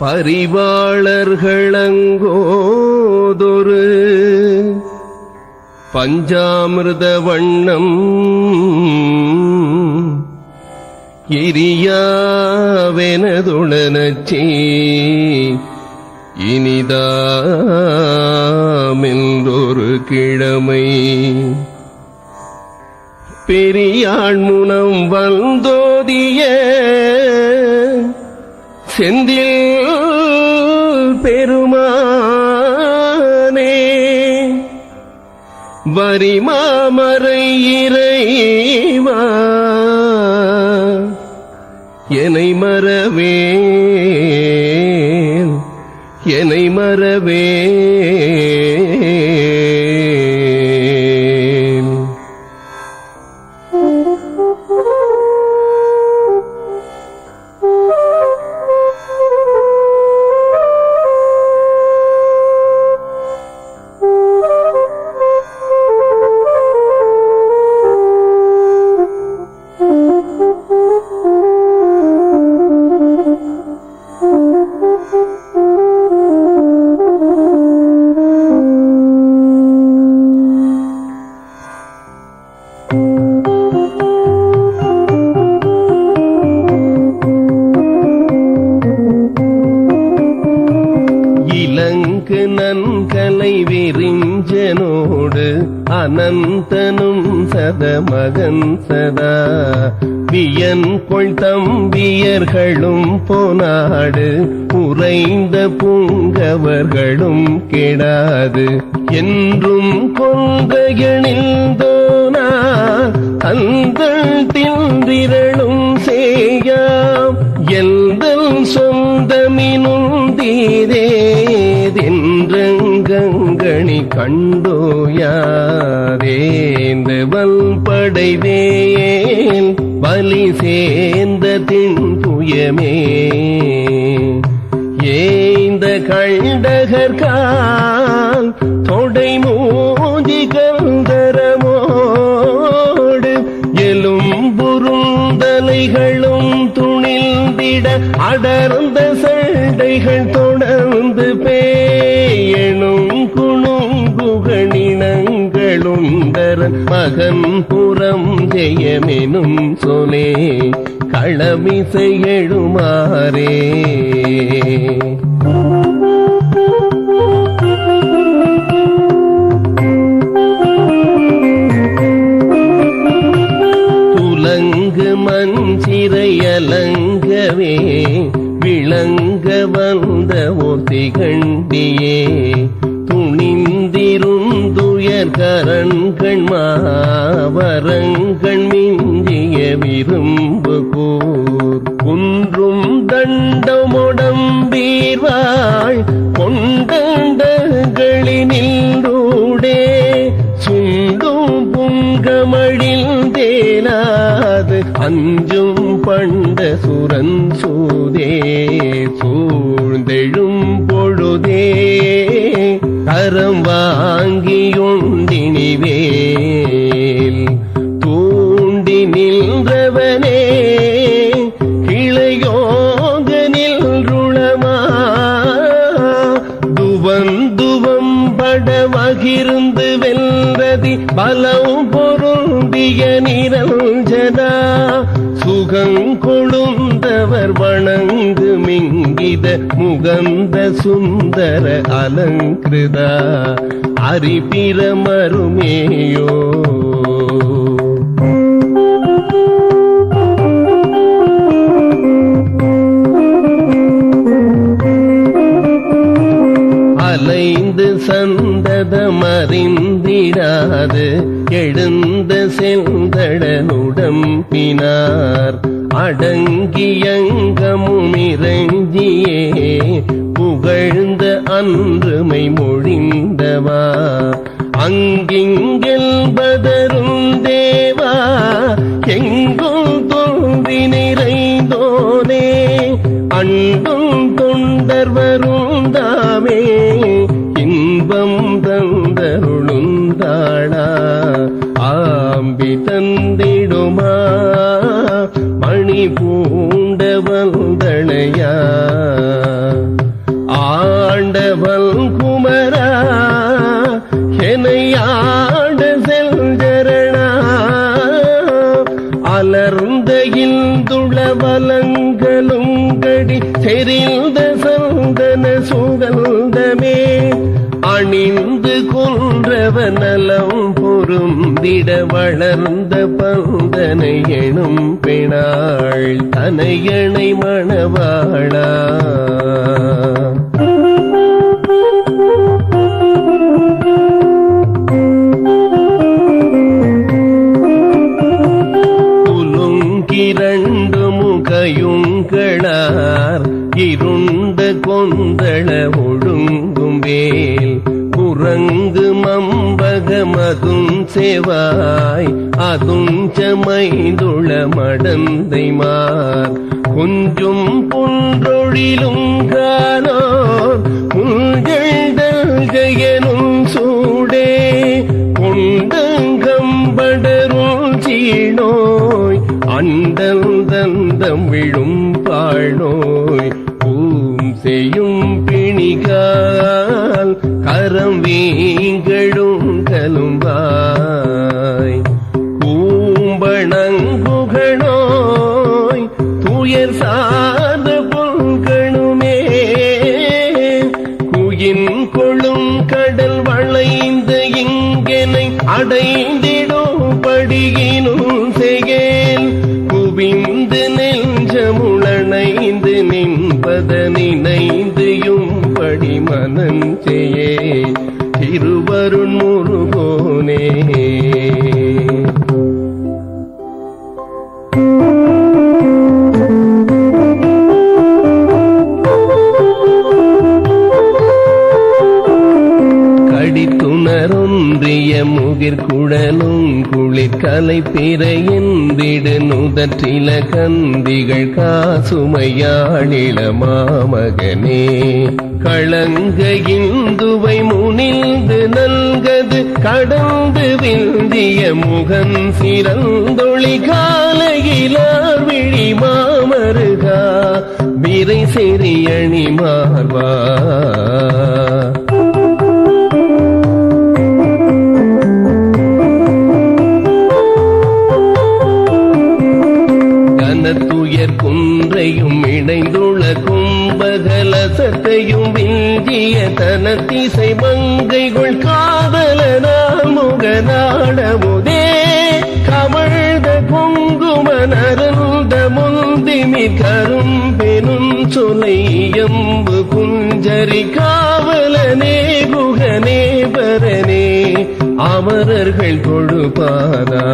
பரிவாளர்களங்கோதொரு பஞ்சாமிர்த வண்ணம் எரியாவெனதுடனச்சி இனிதாமென்றொரு கிழமை. பெரியாள் முனம் வந்தோதியே செந்தில் பெருமானே வரிமாமரை இறைவா என்னை மறவே என்னை மறவே மகன் சதா. வியன் கொள் தம்பியர்களும் போனாடு. உறைந்த பூங்கவர்களும் கெடாது. என்றும் கொங்கையணிந்தோனா அந்த திந்திரளும் செய்யாம் எந்த சொந்தமினும் தீரே. கண்டோயாரேந்த வல்படைவேல் பலி சேர்ந்த தின்புயமே. ஏந்த கண்டகர்கால் தொடை மூஞ்சி கந்தரமோடு எலும்புருந்தலைகளும் துணிந்திட அடர்ந்த சண்டைகள் தோ மகன் புறம் ஜெயமெனும் சொலே களமிசை எழுமாறே. துலங்கு மஞ்சிரையலங்கவே விளங்க வந்த ஒத்திகண்டியே துணிந்திருந்துயர் கரண்கள் மாவரங்கள் மிஞ்சிய விரும்பு போர். குன்றும் தண்டமுடம்பீர்வாள் கொண்டங்களினின்றூடே சுண்டும் புங்கமழில் தேனாது அஞ்சும் பண்ட சுரன் சூதே. சூழ்ந்தெழும் பொழுதே. கரம் வாங்கியுண்டினிவேல் முகந்த சுந்தர அலங்கிருதா அரிபிரமருமேயோ. அலைந்து சந்ததமறிந்திராது எழுந்த செந்தடனுடம்பினார். அடங்கியங்கமு அன்றுமை மொழிந்தவா? அங்கிங்கில் பதரும் தேவா? எங்கும் தோன்றி நிறைந்தோனே? அண்டும் தொண்டர் வரும் தாமே? இன்பம் தந்தருளுந்தாளா? ஆம்பி தந்திடுமா? மணி பூண்ட வந்தனையா? வந்தளையா வல்குமரா எனையாட செல்ஜரணா அலர்ந்த இந்துள வலங்களும் கடி செறிந்த சந்தன சுகந்தமே. அணிந்து கொன்றவன் நலம் பொருந்திட வளர்ந்த பந்தனை எனும் பெணாள் தனையணை மணவாளா. புலுங்கிரண்டு முகையுங்களார் இருண்ட கொந்தள ஒழுங்கும் வேல். குரங்கு மம்பகமதும் செவாய். அதும் சமைந்துள மடந்தைமார் கொஞ்சும் புன்றொழிலும் காணோர். புல்கழ்தல்கையனும் சூடே. கொண்டங்கம்படரும் சீனோய் அண்டல் விழும் பாழ்நோய் பூம் செய்யும் பிணிகால் கரம் வீங்களும் குழலும் குளிர் கலை பிறையென்றிடு நுதற்றில கந்திகள் காசுமையாளில மாமகனே. களங்க இந்துவை முனிந்து நல்கது கடந்து விந்திய முகன் சிறந்தொழி காலையிலார் விழி மாமருகா. விரை செறியணி மார்வா. விஞ்சிய தனத்திசை மங்கைகள் காதலனால் முகநாடமுதே. கமழ்ந்த குங்கும முந்திமி கரும்பெனும் சொலையம்பு குஞ்சரி காவலனே குகனே பரனே அமரர்கள் தொழுபாதா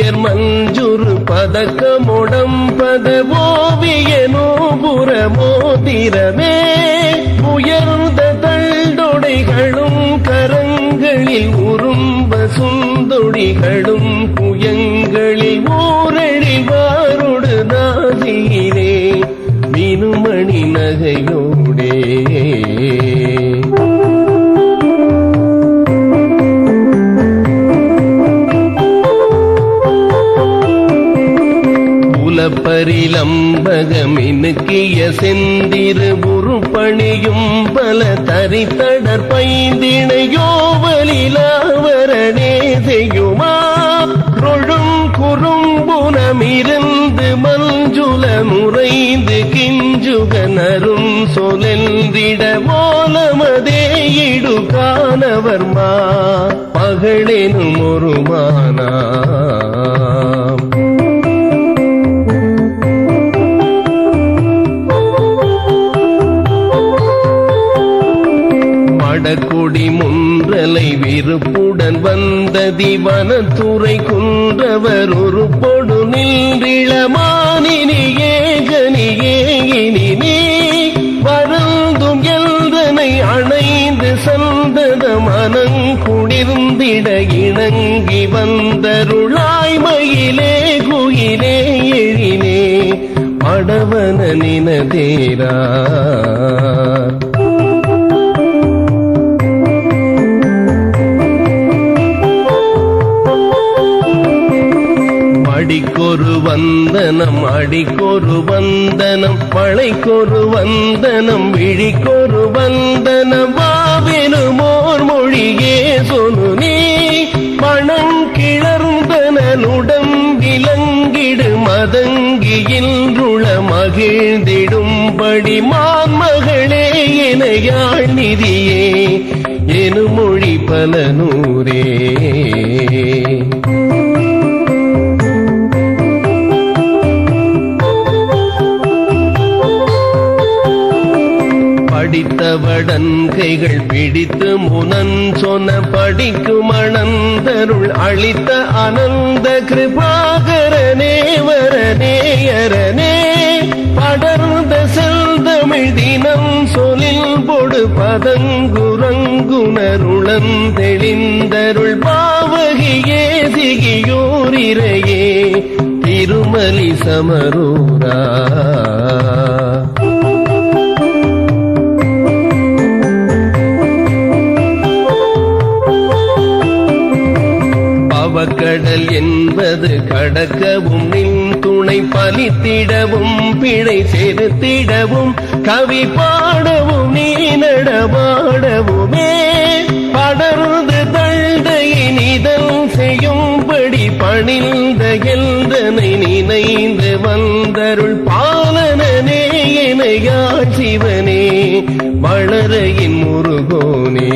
உயர் மஞ்சுரு பதக்கமுடம் ஓவிய நோபுர மோதிரமே உயர்ந்த தள்ளுடைகளும் கரங்களில் உரும்ப சுந்தொடிகளும் புயங்களில் ஓரழிவாருடு வாருடு மினுமணி நகையோ புலப்பரிலம்பகமினுக்கிய செந்திரு உருப்பணியும் பல தரித்தடர் பைந்திணையோவலிலாவரணே செய்யுமா? கொழும் குறும்புணமிருந்து மஞ்சுல முறைந்து கிஞ்சுகனரும் சொலெந்திட மோலமதே இடு காணவர்மா? பகழெனும் ஒரு மானாம் முன்றலை வந்த திவனத்துறை குன்றவர் ஒரு பொடு நின்றிளமானினி ஏகனியே இனி வருந்தும் எந்தனை அணைந்து சந்தத மனங்குடிர்ந்திட இணங்கி வந்தருளாய் மயிலே குயிலே எழிலே மடவன நினதேரா. வந்தனம் அடிக்கொரு வந்தனம் மழைக்கொரு வந்தனம் விழிக்கொரு வந்தனம் வாவெனுமோர் மொழியே சொனு நீ. மணம் கிளர்ந்தனனுடன் விலங்கிடு மதங்கியின்றுள மகிழ்ந்திடும்படி மான்மகளே எனையாள் நிதியே. எனு மொழி பல நூரே படித்தவடன் கைகள் பிடித்து முனன் சொன்ன படிக்கும் அனந்தருள் அளித்த அனந்த கிருபாகரனே வரநேயரனே படர்ந்த செல்தமிழ் தினம் சொலில் பொடு பதங்குரங்குணருளம் தெளிந்தருள் பாவகியே சிகியோரிரையே திருமலி சமரூரா. என்பது நின் துணை பலித்திடவும் பிழை செலுத்திடவும் கவி பாடவும் நீ நடமாடவுமே. படர்ந்து தழ்தையின் இதழ் செய்யும்படி பணிந்த எந்தனை நினைந்து வந்தருள் பாலனனே எனையா சிவனே வளரையின் முருகோனே.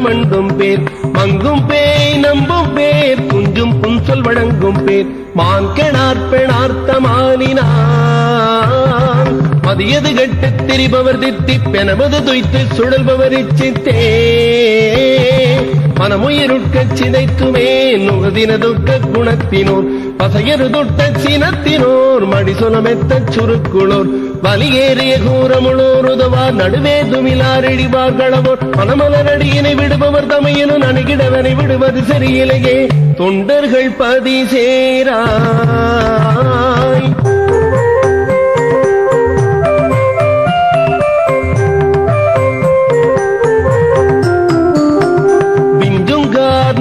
மண்டும் பேர். மங்கும் பேய் நம்பும் பேர். குஞ்சும் புன்சொல் வழங்கும் பேர். மான்கணார் பெணார்த்தமானினான் மதியது கட்டு திரிபவர் தித்தி பெனவது துய்த்து சுழல்பவர் இச்சித்தே. மனமுயிருட்க சிதைக்குமே நுகதின துக்க குணத்தினோர் பசையரு துட்ட சினத்தினோர் மடி சொலமெத்த சுருக்குளோர் வலியேறிய கூறமுளோர் உதவார் நடுவே துமிலாரிழிவார் களவோர் மனமலரடியினை விடுபவர் தமையனும் அணுகிடவனை விடுவது சரியிலையே தொண்டர்கள் பதி சேராய்.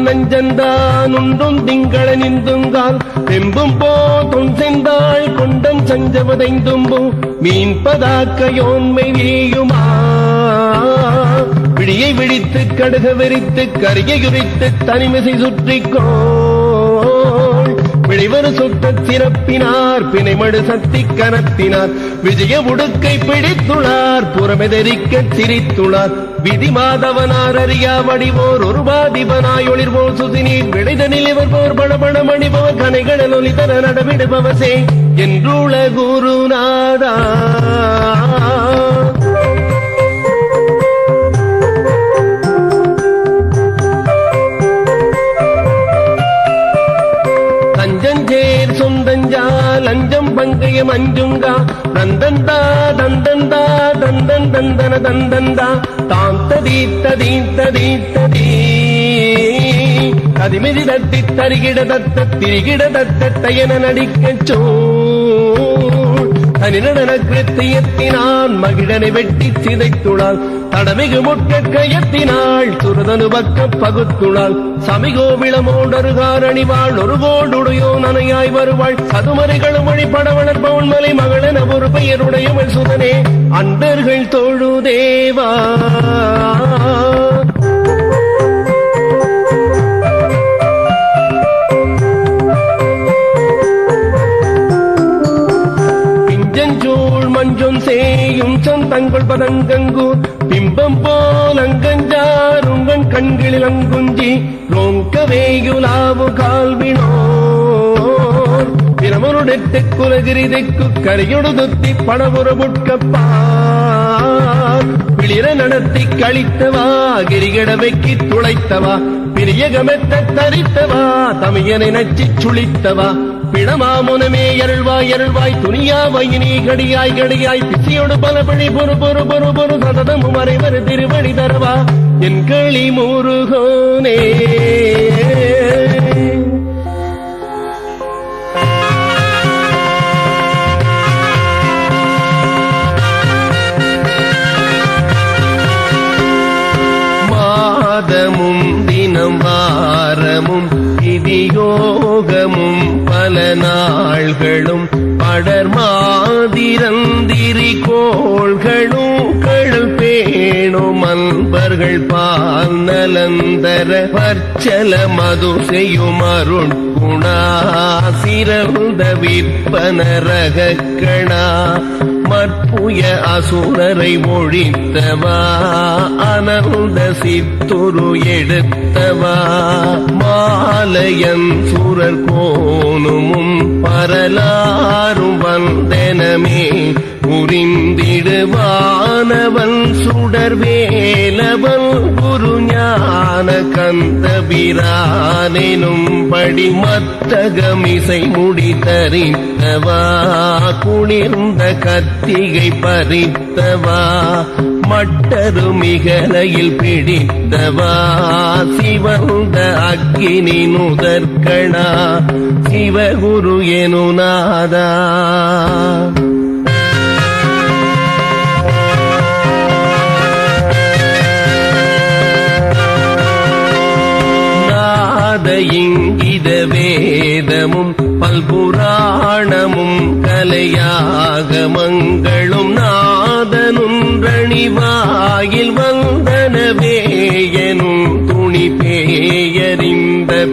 விஞ்சுங்கார் நஞ்சந்தான் உண்டும் திங்கள நிந்துங்கால் வெம்பும் போ தொஞ்செந்தாள் கொண்டம் சஞ்சவதைந்தும்பு மீன் பதாக்கையோன்மை வீயுமா விழியை விழித்து கடுக வெறித்து கரியை உரித்து தனிமிசை சுற்றிக்கோ. விழிவரு சுட்ட சிறப்பினார் பிணைமடு சக்தி கனத்தினார். விஜய உடுக்கை பிடித்துளார் புறமெதரிக்க சிரித்துளார் விதி மாதவனார் அறியா வடிவோர் ஒரு பாதிபனாய் ஒளிர்வோர் சுதினீர் விளைதனில் இவர் போர் பணபண மணிபவர் கனைகளில் ஒளிதர நடவிடுபவசே என்றுள குருநாதா லஞ்சம் பங்கயம் அஞ்சுங்கா தந்தந்தா தந்தந்தா தந்தன் தந்தன தந்தந்தா தாம் ததீ ததீ ததீ ததீ. கதிமிதி தட்டி தருகிட தத்த திரிகிட தத்த தயன நடிக்கச் சூழ் தனிநடன கிருத்தியத்தினான் மகிழனை வெட்டி சிதைத்துளாள் தடமிகு முட்ட கையத்தினாள் சுரதனு பக்க பகுத்துளாள் சமிகோவிளமோடரு காரணிவாள் ஒரு கோடுடையோ நனையாய் வருவாள் சதுமறைகளும் வழி படவளர் பவுன்மலை மகளென ஒரு பெயருடையவள் சுதனே அன்பர்கள் தோழு தேவா கொஞ்சம் சேயும் சொந்தங்கள் பதங்கங்கு பிம்பம் போல் அங்கஞ்சாருங்கன் கண்களில் அங்குஞ்சி. ரோங்க வேயுலாவு கால்வினோ பிரமனுடெட்டு குலகிரிதைக்கு கரையொடுதுத்தி கரையொடு படபுற புட்கப்பா பிளிர நடத்தி கழித்தவா கிரிகடமைக்கு துளைத்தவா. பிரியகமெத்த தரித்தவா தமியனை நச்சி சுழித்தவா. பிணமாமுனமே அருள்வாய் அருள்வாய் துணியா வையினி கடியாய் கடியாய் பிச்சையோடு பல பழி பொறு பொறு பொறு பொறு சததமும் அரைவர் திருவடி தரவா. என் களி முருகோனே. மாதமும் தினம் வாரமும் விதியோகமும் பல நாள்களும் படர் மாதிரந்திரி கோள்களும் கழல் பேணும் அன்பர்கள் பால் நலந்தர பற்சல மது செய்யும் அருட்குணா சிறந்த விற்பன ரகக்கணா. மற்புய அசுரரை ஒழித்தவா அனந்த சித்துரு எடுத்தவா? மாலையன் சுரர் கோணுமும் பரலாரும் வந்தனமே புரிந்திடுவானவன் சுடர் வேலவன் குரு ஞான கந்தபிரானெனும் படி மத்தகமிசை முடி தரித்தவா குளிர்ந்த கத்திகை பறித்தவா மட்டரு மிகலையில் பிடித்தவா சிவந்த அக்கினி நுதற்கணா சிவகுரு எனுநாதா. இங்கித வேதமும் பல்புராணமும் கலையாக மங்களும் நாதனும் ரணிவா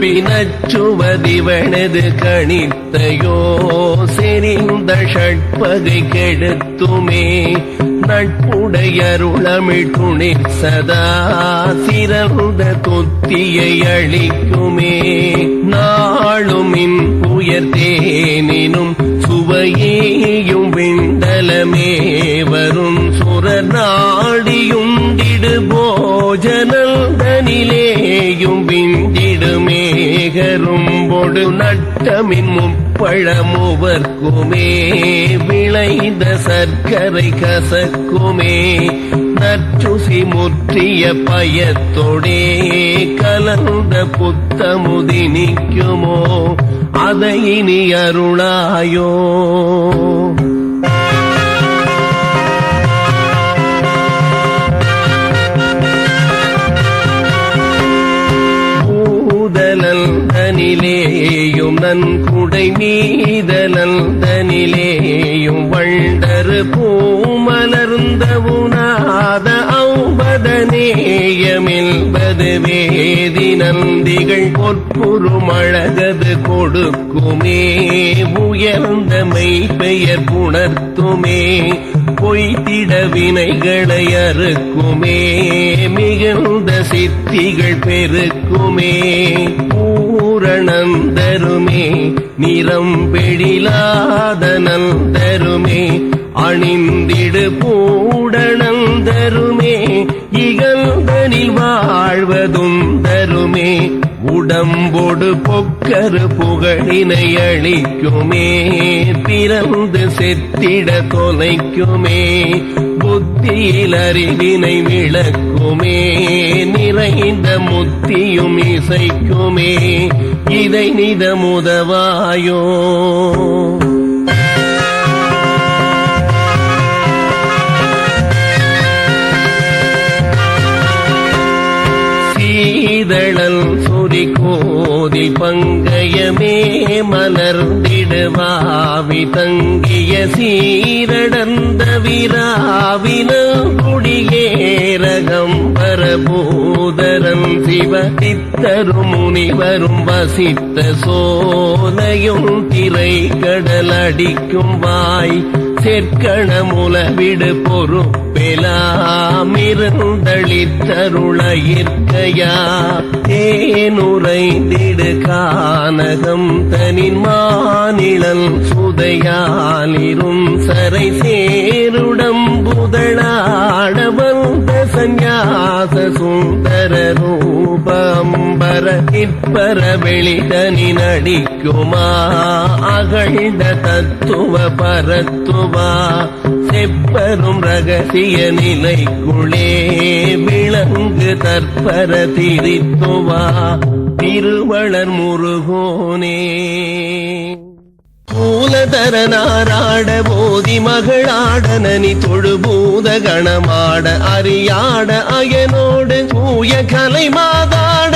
பேயறிந்த பினச்சுவதிவனது கணித்தையோ செறிந்த ஷட்பகை கெடுத்துமே நட்புடையருளமிழ் துணை சதா சிறந்த தொத்தியை அளிக்குமே. நாளும் இன் உயர்த்தேனினும் சுவையேயும் விண்டலமே வரும் சுரர் நாடியுண்டிடு போஜனல் தனிலேயும் விண்டிடுமேகரும்பொடு நட்டமின் முப்பழமுவர்க்குமே விளைந்த சர்க்கரை கசக்குமே நற்றுசி முற்றிய பயத்தொடே கலந்த புத்தமுதி நிற்குமோ அதை இனி அருளாயோ. நந்திகள் பொற்புருமழகது கொடுக்குமே. உயர்ந்த மெய்பெயர் புணர்த்துமே. பொய்த்திட வினைகளை அறுக்குமே. மிகுந்த சித்திகள் பெருக்குமே. பூரணந்தருமே நிறம் பெழிலாத நந்தருமே அணிந்திடு பூடணந்தருமே இகழ்தனில் வாழ்வதும் உடம்போடு பொக்கரு புகழினை அழிக்குமே பிறந்து செத்திட தொலைக்குமே புத்தியில் அறிவினை விளக்குமே நிறைந்த முத்தியும் இசைக்குமே இதை நிதமுதவாயோ. சொறி கோதி பங்கயமே மலர்ந்திடுவாவி தங்கிய சீரடந்த விராவின குடியேரகம் பரபூதரம் சிவ சித்தரும் முனிவரும் வசித்த சோலையும் திரை கடல் அடிக்கும் வாய் செற்கணமுலவிடு பொறுப்பெலாமிருந்தளித்தருளையிற்கையா தேனுரைந்திடு கானகம்? தனின் மாநிலம் சுதையாலிரும் சரை சேருடம் புதழாடவந்த சந்நியாச சுந்தர ரூபம்பர நிற்பர வெளிதனி நடிக்குமா? அகழ்ந்த தத்துவ பரத்துவா? செப்பரும் ரகசிய நிலைக்குளே விளங்கு தற்பர திரித்துவா திருவளர் முருகோனே. மூலதரனாராட போதி மகளாட நனி தொழுபூத கணமாட அறியாட அயனோடு தூய கலை மாதாட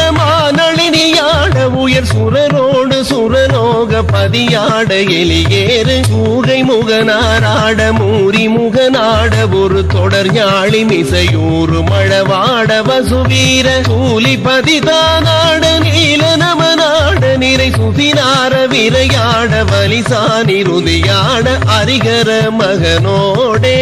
மானளினியாட உயர் சுரரோடு சுரலோக பதியாட எலியேறு. ஊகை முகனாராட மூரி முகனாட ஒரு தொடர் ஞாழி மிசையூறு மழவாட வசுவீர. சூலி பதிதானாட நீல நமனாட நிறை சுதினார விரையாட வலிசானி ருதியாட அரிகர மகனோடே.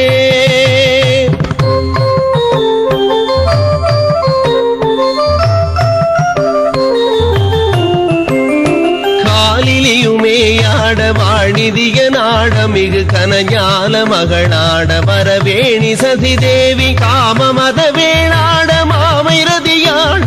காலிலியுமேயாட வாழிதிய நாட மிகு கனஞால மகளாட வரவேணி சதி தேவி காம மத வேளாட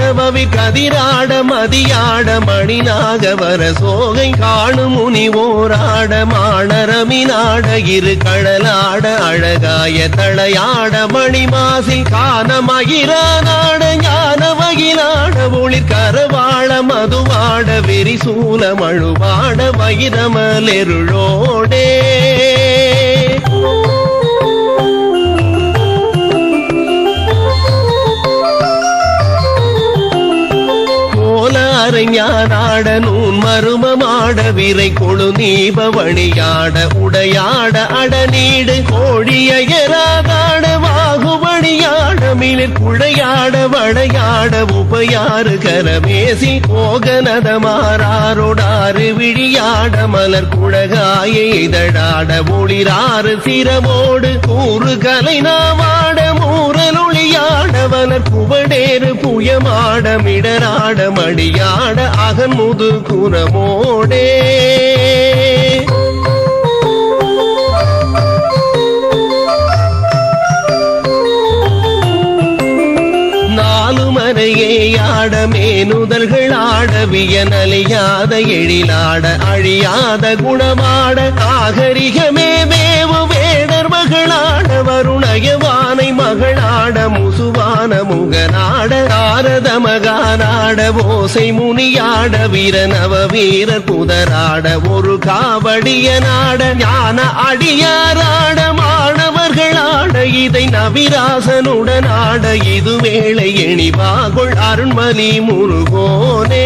மாமைரதியாட கதிராட மதியாட மணிநாக வர சோகை காணும் முனி முனிவோராட மாணரமினாட இரு கடலாட அழகாய தளையாட மணிமாசி காண மகிரானாட ஞான மகிழாட ஒளிர் கரவாள மதுவாட வெறிசூல மழுவாட வைரமலெருளோடே அறிஞானாட நூன் மருமமாட விரை கொழு நீபவணியாட உடையாட அடநீடு கோழிய கோழியராதாட ஆடியாட மிளிர் புழையாட வளையாட உபயாறு கரமேசி போகனத மாறாரோடாறு விழியாட மலர் குழகாய இதழாட ஒளிராறு சிரமோடு கூறு கலை நாவாட மூரலொளியாட புவடேறு புயமாட மிடராட மடியாட அகன் முது குரமோடே தேனுதல்கள் மேனுதல்கள் ஆடவிய எழிலாட அழியாத குணமாட நாகரிகமே வேவு வேடர் மகளாட வருணயவானை மகளாட முசுவான முகநாட நாரத மகாநாட ஓசை முனியாட வீரனவ வீரர் புதராட ஒரு காவடிய நாட ஞான அடியாராட மாணவர்களாட இதை நவிராசனுடன் ஆட இது வேளை எணிவாகுள் அருண்மலி முருகோனே.